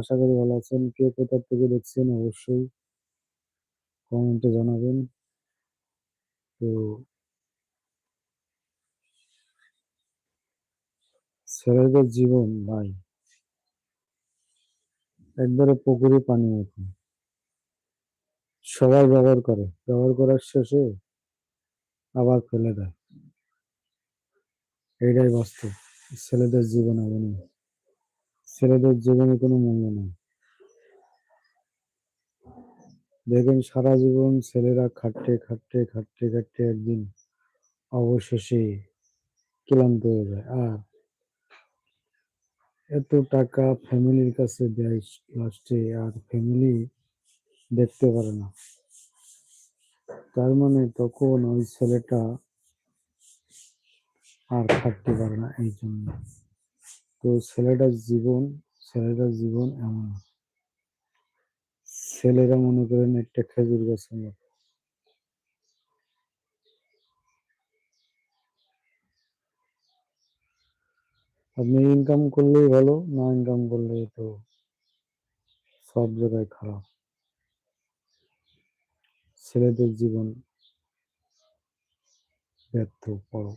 আশা করি ভালো আছেন। কে কোথা থেকে দেখছেন অবশ্যই কমেন্টে জানাবেন। তো ছেলেদের জীবন, ভাই। একবারে পুকুরে পানি মতো সবাই ব্যবহার করে। ব্যবহার করার শেষে আবার ফেলে দেয়। এইটাই বাস্তব। ছেলেদের জীবন এমনই ছেলেদের জীবনে কোনো মূল্য নেই। দেখবেন সারা জীবন ছেলেরা খাটতে খাটতে খাটতে খাটতে একদিন অবশেষে ক্লান্ত হয়ে যায়। আর এত টাকা ফ্যামিলির কাছে দেয় লাস্টে আর ফ্যামিলি দেখতে পারে না। তার মানে তখন ওই ছেলেটা আর খাটতে পারে না এই জন্য। তো ছেলেটার জীবন ছেলেটার জীবন এমন ছেলেরা মনে করেন একটা খেজুর গাছের মতো। আপনি ইনকাম করলেই ভালো, না ইনকাম করলে তো সব জায়গায় খারাপ। ছেলেদের জীবন ব্যর্থ বড়